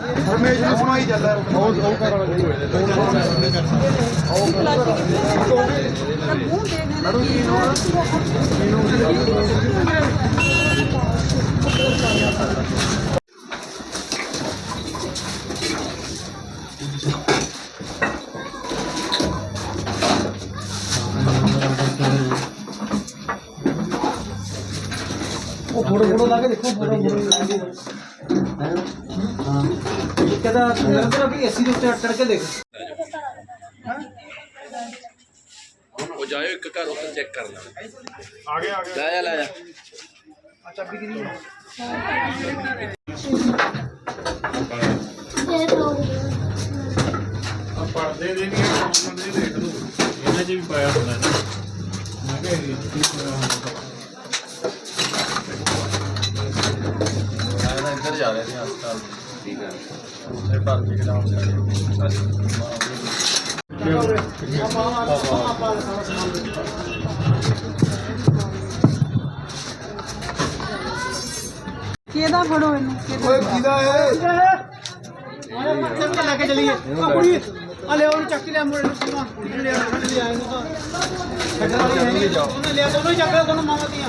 ਪਰਮੇਸ਼ਰ ਸਮਾਈ ਚੱਲਦਾ ਉਹ ਉਹ ਕਰ ਵਾਲਾ ਮੈਡਮ ਕੀ ਨਾਮ ਉਹ ਫੋਟੋ ਫੋਟੋ ਲਾ ਕੇ ਦੇਖੋ ਫੋਟੋ ਫੋਟੋ ਹਾਂ। ਕਿਹਦਾ ਨਿਰੰਤਰ ਵੀ ਏਸੀ ਦੇ ਉੱਤੇ ਅਟੜ ਕੇ ਦੇਖ। ਉਹ ਜਾਇਓ ਇੱਕ ਘਰ ਉੱਤੇ ਚੈੱਕ ਕਰ ਲੈ ਆ ਗਿਆ ਆ ਗਿਆ। ਲੈ ਜਾ ਲੈ ਜਾ ਆ? ਪਰਦੇ ਦੇ ਨਹੀਂ ਕਾਮਨ ਦੇ ਦੇਖ ਲਓ ਇਹਨਾਂ 'ਚ ਵੀ ਪਾਇਆ ਹੁੰਦਾ ਨਾ। ਮੈਂ ਕਿਹਾ ਇਹ ਕੀ ਪਾਇਆ ਹੁੰਦਾ। ਜਾ ਰਿਹਾ ਸੀ ਹਸਪਤਾਲ। ਠੀਕ ਹੈ ਇਹ ਭਰਤੀ ਕਰਾਉਣ ਕਿਹਦਾ ਫੜੋ ਇਹਨੂੰ ਓਏ ਕਿਹਦਾ ਹੈ ਚੱਲ ਕੇ ਲੈ ਕੇ ਚਲੀਏ। ਆ ਕੁੜੀ। ਆ ਲੈ ਉਹਨੂੰ ਚੱਕ ਲਿਆ ਮੁੰਡੇ ਨੂੰ ਕੁੜੀ ਲੈ ਆ ਲੈ ਨੂੰ ਤਾਂ ਛੱਡਣ ਵਾਲੀ ਹੈ ਨਹੀਂ। ਉਹਨੇ ਲਿਆ ਦੋਨੋਂ ਹੀ ਚੱਕ ਲਿਆ ਦੋਨੋਂ ਮਾਵਾਂ ਦੀਆਂ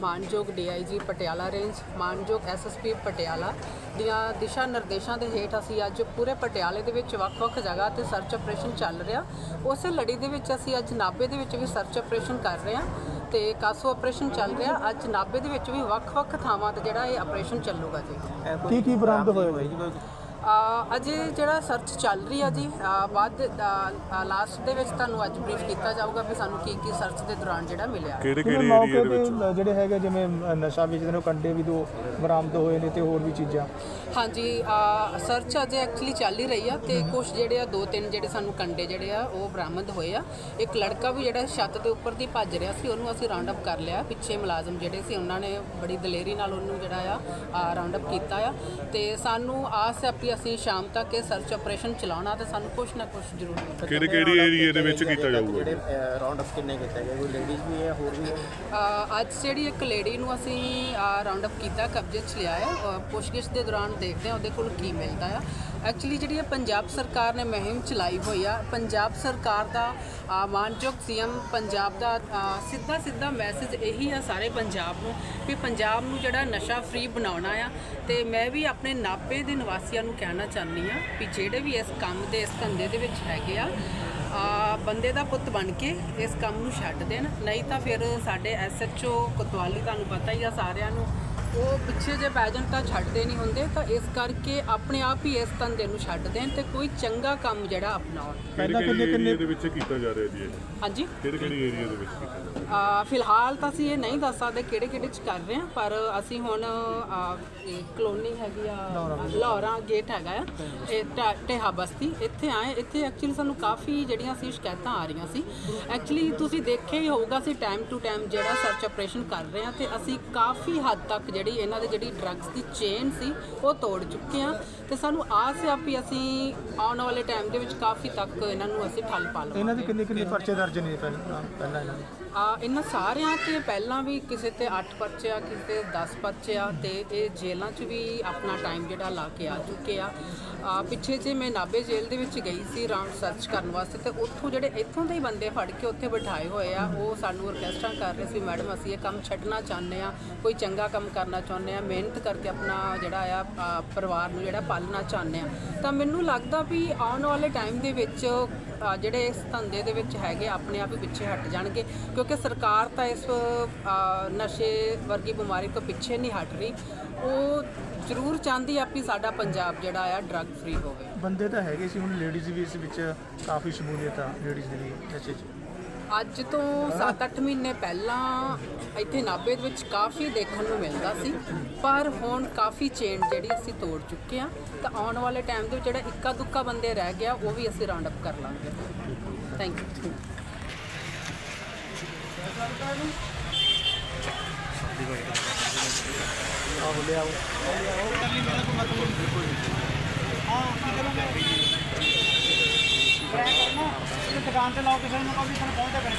ਮਾਨਯੋਗ ਡੀਆਈਜੀ ਪਟਿਆਲਾ ਰੇਂਜ, ਮਾਨਯੋਗ ਐਸਐਸਪੀ ਪਟਿਆਲਾ ਦੀਆਂ ਦਿਸ਼ਾ ਨਿਰਦੇਸ਼ਾਂ ਦੇ ਹੇਠ ਅਸੀਂ ਅੱਜ ਪੂਰੇ ਪਟਿਆਲੇ ਦੇ ਵਿੱਚ ਵੱਖ-ਵੱਖ ਜਗ੍ਹਾ ਤੇ ਸਰਚ ਆਪਰੇਸ਼ਨ ਚੱਲ ਰਿਹਾ। ਉਸੇ ਲੜੀ ਦੇ ਵਿੱਚ ਅਸੀਂ ਅੱਜ ਨਾਭੇ ਦੇ ਵਿੱਚ ਵੀ ਸਰਚ ਆਪਰੇਸ਼ਨ ਕਰ ਰਹੇ ਹਾਂ ਤੇ ਕਾਸੋ ਆਪਰੇਸ਼ਨ ਚੱਲ ਰਿਹਾ। ਅੱਜ ਨਾਭੇ ਦੇ ਵਿੱਚ ਵੀ ਵੱਖ-ਵੱਖ ਥਾਵਾਂ ਤੇ ਜਿਹੜਾ ਇਹ ਆਪਰੇਸ਼ਨ ਚੱਲੂਗਾ ਜੀ। ਕੀ ਕੀ ਬਰਾਮਦ ਹੋਇਆ ਜੀ? ਅਜੇ ਜਿਹੜਾ ਸਰਚ ਚੱਲ ਰਹੀ ਆ ਜੀ ਬਾਅਦ ਲਾਸਟ ਦੇ ਵਿੱਚ ਤੁਹਾਨੂੰ ਅੱਜ ਬਰੀਫ ਕੀਤਾ ਜਾਊਗਾ ਵੀ ਸਾਨੂੰ ਕੀ ਕੀ ਸਰਚ ਦੇ ਦੌਰਾਨ ਜਿਹੜਾ ਮਿਲਿਆ। ਕਿਹੜੇ ਕਿਹੜੇ ਏਰੀਆ ਮੌਕੇ ਦੇ ਵਿੱਚ? ਜਿਹੜੇ ਹੈਗੇ ਜਿਵੇਂ ਨਸ਼ਾ ਵੇਚਦੇ ਨੇ ਕੰਡੇ ਵੀ ਦੋ ਬਰਾਮਦ ਹੋਏ ਨੇ ਤੇ ਹੋਰ ਵੀ ਚੀਜ਼ਾਂ। ਹਾਂਜੀ ਸਰਚ ਅਜੇ ਐਕਚੁਅਲੀ ਚੱਲ ਹੀ ਰਹੀ ਆ ਤੇ ਕੁਝ ਜਿਹੜੇ ਆ ਦੋ ਤਿੰਨ ਜਿਹੜੇ ਸਾਨੂੰ ਕੰਡੇ ਜਿਹੜੇ ਆ ਉਹ ਬਰਾਮਦ ਹੋਏ ਆ। ਇੱਕ ਲੜਕਾ ਵੀ ਜਿਹੜਾ ਛੱਤ ਦੇ ਉੱਪਰ ਦੀ ਭੱਜ ਰਿਹਾ ਸੀ ਉਹਨੂੰ ਅਸੀਂ ਰਾਉਂਡ ਅਪ ਕਰ ਲਿਆ। ਪਿੱਛੇ ਮੁਲਾਜ਼ਮ ਜਿਹੜੇ ਸੀ ਉਹਨਾਂ ਨੇ ਬੜੀ ਦਲੇਰੀ ਨਾਲ ਉਹਨੂੰ ਜਿਹੜਾ ਆ ਰਾਉਂਡ ਅਪ ਕੀਤਾ ਆ। ਤੇ ਸਾਨੂੰ ਆਸ ਹੈ ਵੀ ਅਸੀਂ ਸ਼ਾਮ ਤੱਕ ਇਹ ਸਰਚ ਆਪਰੇਸ਼ਨ ਚਲਾਉਣਾ ਤੇ ਸਾਨੂੰ ਕੁਝ ਨਾ ਕੁਝ ਜ਼ਰੂਰ ਮਿਲੇਗਾ। ਕਿਹੜੇ ਕਿਹੜੇ ਏਰੀਆ ਦੇ ਵਿੱਚ ਕੀਤਾ ਜਾਊਗਾ ਰਾਉਂਡ ਅਪ ਕਿੰਨੇ ਕੀਤਾ ਗਿਆ ਕੋਈ ਲੇਡੀਜ਼ ਵੀ ਹੈ ਹੋਰ ਵੀ ਹੈ? ਅੱਜ ਜਿਹੜੀ ਇੱਕ ਲੇਡੀ ਨੂੰ ਅਸੀਂ ਰਾਉਂਡ ਅਪ ਕੀਤਾ ਕਬਜ਼ੇ 'ਚ ਲਿਆ ਹੈ ਪੁੱਛਗਿੱਛ ਦੇ ਦੌਰਾਨ ਦੇਖਦੇ ਹਾਂ ਉਹਦੇ ਕੋਲ ਕੀ ਮਿਲਦਾ ਆ। ਐਕਚੁਅਲੀ ਜਿਹੜੀ ਇਹ ਪੰਜਾਬ ਸਰਕਾਰ ਨੇ ਮੁਹਿੰਮ ਚਲਾਈ ਹੋਈ ਆ ਪੰਜਾਬ ਸਰਕਾਰ ਦਾ ਮਾਨਯੋਗ ਸੀਐਮ ਪੰਜਾਬ ਦਾ ਸਿੱਧਾ ਸਿੱਧਾ ਮੈਸੇਜ ਇਹੀ ਆ ਸਾਰੇ ਪੰਜਾਬ ਨੂੰ ਵੀ ਪੰਜਾਬ ਨੂੰ ਜਿਹੜਾ ਨਸ਼ਾ ਫ੍ਰੀ ਬਣਾਉਣਾ ਆ ਤੇ ਮੈਂ ਵੀ ਆਪਣੇ ਨਾਭੇ ਦੇ ਨਿਵਾਸੀਆਂ ਨੂੰ ਕਹਿਣਾ ਚਾਹੁੰਦੀ ਆ ਵੀ ਜਿਹੜੇ ਵੀ ਇਸ ਕੰਮ ਦੇ, ਇਸ ਧੰਦੇ ਦੇ ਵਿੱਚ ਹੈਗੇ ਆ ਆ ਬੰਦੇ ਦਾ ਪੁੱਤ ਬਣ ਕੇ ਇਸ ਕੰਮ ਨੂੰ ਛੱਡ ਦੇਣ। ਨਹੀਂ ਤਾਂ ਫਿਰ ਸਾਡੇ ਐਸਐਚਓ ਕੋਤਵਾਲੀ ਤੁਹਾਨੂੰ ਪਤਾ ਹੀ ਆ ਸਾਰਿਆਂ ਨੂੰ ਉਹ ਪਿੱਛੇ ਜੇ ਪੈ ਜਾਣ ਤਾਂ ਛੱਡਦੇ ਨਹੀਂ ਹੁੰਦੇ ਤਾਂ ਇਸ ਕਰਕੇ ਆਪਣੇ ਆਪ ਹੀ ਇਸ ਧੰਦੇ ਨੂੰ ਛੱਡ ਦੇਣ ਤੇ ਕੋਈ ਚੰਗਾ ਕੰਮ ਜਿਹੜਾ ਅਪਣਾਉਣ। ਕਿਹੜੇ ਕਿਹੜੇ ਏਰੀਆ ਦੇ ਵਿੱਚ ਕੀਤਾ ਜਾ ਰਿਹਾ ਜੀ ਇਹ? ਹਾਂਜੀ? ਕਿਹੜੇ ਕਿਹੜੇ ਏਰੀਆ ਦੇ ਵਿੱਚ ਕੀਤਾ ਜਾ ਰਿਹਾ? ਆ ਫਿਲਹਾਲ ਤਾਂ ਅਸੀਂ ਇਹ ਨਹੀਂ ਦੱਸ ਸਕਦੇ ਕਿਹੜੇ ਕਿਹੜੇ ਚ ਕਰ ਰਹੇ ਹਾਂ ਪਰ ਅਸੀਂ ਹੁਣ ਆ, ਕਲੋਨੀ ਹੈਗੀ ਆ ਲਾਹੌਰਾਂ ਗੇਟ ਹੈਗਾ ਆ ਇਹ ਢੇਹਾ ਬਸਤੀ ਇੱਥੇ ਆਏ ਇੱਥੇ ਐਕਚੁਅਲੀ ਸਾਨੂੰ ਕਾਫੀ ਜਿਹੜੀਆਂ ਸੀ ਸ਼ਿਕਾਇਤਾਂ ਆ ਰਹੀਆਂ ਸੀ। ਐਕਚੁਅਲੀ ਤੁਸੀਂ ਦੇਖਿਆ ਹੀ ਹੋਊਗਾ ਅਸੀਂ ਟਾਈਮ ਟੂ ਟਾਈਮ ਜਿਹੜਾ ਸਰਚ ਆਪਰੇਸ਼ਨ ਕਰ ਰਹੇ ਹਾਂ ਤੇ ਅਸੀਂ ਕਾਫੀ ਹੱਦ ਤੱਕ ਜਿਹੜੀ ਇਹਨਾਂ ਦੇ ਜਿਹੜੀ ਡਰੱਗਸ ਦੀ ਚੇਨ ਸੀ, ਉਹ ਤੋੜ ਚੁੱਕੇ ਆ ਤੇ ਸਾਨੂੰ ਆਸ ਹੈ ਵੀ ਅਸੀਂ ਆਉਣ ਵਾਲੇ ਟਾਈਮ ਦੇ ਵਿੱਚ ਕਾਫੀ ਤੱਕ ਇਹਨਾਂ ਨੂੰ ਅਸੀਂ ਠੱਲ ਪਾ ਲਵਾਂਗੇ। ਇਹਨਾਂ ਦੇ ਕਿੰਨੇ ਕਿੰਨੇ ਪਰਚੇ ਦਰਜ ਨੇ ਪਹਿਲਾਂ ਪਹਿਲਾਂ ਇਹਨਾਂ ਦੇ? ਆ, ਇਹਨਾਂ ਸਾਰਿਆਂ ਤੇ ਪਹਿਲਾਂ ਵੀ ਕਿਸੇ ਤੇ 8 ਪਰਚੇ ਆ, ਕਿਸੇ ਤੇ 10 ਪਰਚੇ ਆ ਤੇ ਇਹ ਜੇਲ੍ਹਾਂ 'ਚ ਵੀ ਆਪਣਾ ਟਾਈਮ ਜਿਹੜਾ ਲਾ ਕੇ ਆ ਚੁੱਕੇ ਆ। ਆ, ਪਿੱਛੇ ਜੇ ਮੈਂ ਨਾਭੇ ਜੇਲ੍ਹ ਦੇ ਵਿੱਚ ਗਈ ਸੀ ਰਾਉਂਡ ਸਰਚ ਕਰਨ ਵਾਸਤੇ ਤੇ ਉੱਥੋਂ ਜਿਹੜੇ ਇੱਥੋਂ ਦੇ ਹੀ ਬੰਦੇ ਫੜ ਕੇ ਉੱਥੇ ਬਿਠਾਏ ਹੋਏ ਆ, ਉਹ ਸਾਨੂੰ ਰਿਕਵੈਸਟਾਂ ਕਰ ਰਹੇ ਸੀ ਮੈਡਮ ਅਸੀਂ ਇਹ ਕੰਮ ਛੱਡਣਾ ਚਾਹੁੰਦੇ ਆ, ਕੋਈ ਚੰਗਾ ਕੰਮ ਕਰਨਾ ਚਾਹੁੰਦੇ ਆ, ਮਿਹਨਤ ਕਰਕੇ ਆਪਣਾ ਜਿਹੜਾ ਆ ਪਰਿਵਾਰ ਨੂੰ ਜਿਹੜਾ ਪਾਲਣਾ ਚਾਹੁੰਦੇ ਆ। ਤਾਂ ਮੈਨੂੰ ਲੱਗਦਾ ਵੀ ਆਉਣ ਵਾਲੇ ਟਾਈਮ ਦੇ ਵਿੱਚ ਜਿਹੜੇ ਇਸ ਧੰਦੇ ਦੇ ਵਿੱਚ ਹੈਗੇ ਆਪਣੇ ਆਪ ਹੀ ਪਿੱਛੇ ਹਟ ਜਾਣਗੇ। ਕਿਉਂਕਿ ਸਰਕਾਰ ਤਾਂ ਇਸ ਨਸ਼ੇ ਵਰਗੀ ਬਿਮਾਰੀ ਤੋਂ ਪਿੱਛੇ ਨਹੀਂ ਹਟ ਰਹੀ। ਉਹ ਜ਼ਰੂਰ ਚਾਹੁੰਦੀ ਆ ਵੀ ਸਾਡਾ ਪੰਜਾਬ ਜਿਹੜਾ ਆ ਡਰੱਗ ਫ੍ਰੀ ਹੋਵੇ। ਬੰਦੇ ਤਾਂ ਹੈਗੇ ਸੀ ਹੁਣ ਲੇਡੀਜ਼ ਵੀ ਇਸ ਵਿੱਚ ਕਾਫੀ ਸ਼ਮੂਲੀਅਤ ਆ ਲੇਡੀਜ਼ ਦੀ ਵੀ ਨਸ਼ੇ 'ਚ। ਅੱਜ ਤੋਂ 7-8 ਮਹੀਨੇ ਪਹਿਲਾਂ ਇੱਥੇ ਨਾਭੇ ਦੇ ਵਿੱਚ ਕਾਫੀ ਦੇਖਣ ਨੂੰ ਮਿਲਦਾ ਸੀ ਪਰ ਹੁਣ ਕਾਫੀ ਚੇਨ ਜਿਹੜੀ ਅਸੀਂ ਤੋੜ ਚੁੱਕੇ ਆ ਤਾਂ ਆਉਣ ਵਾਲੇ ਟਾਈਮ ਦੇ ਵਿੱਚ ਜਿਹੜਾ ਇੱਕਾ ਦੁੱਕਾ ਬੰਦੇ ਰਹਿ ਗਿਆ ਉਹ ਵੀ ਅਸੀਂ ਰਾਉਂਡ ਅਪ ਕਰ ਲਾਂਗੇ। ਥੈਂਕ ਯੂ ਆਹੋ ਲਿਆਓ ਦੁਕਾਨ ਤੇ ਲਾਓ ਕਿਸੇ ਨੂੰ ਕੋਈ ਤੁਹਾਨੂੰ ਪਹੁੰਚਦਾ ਕਰੇ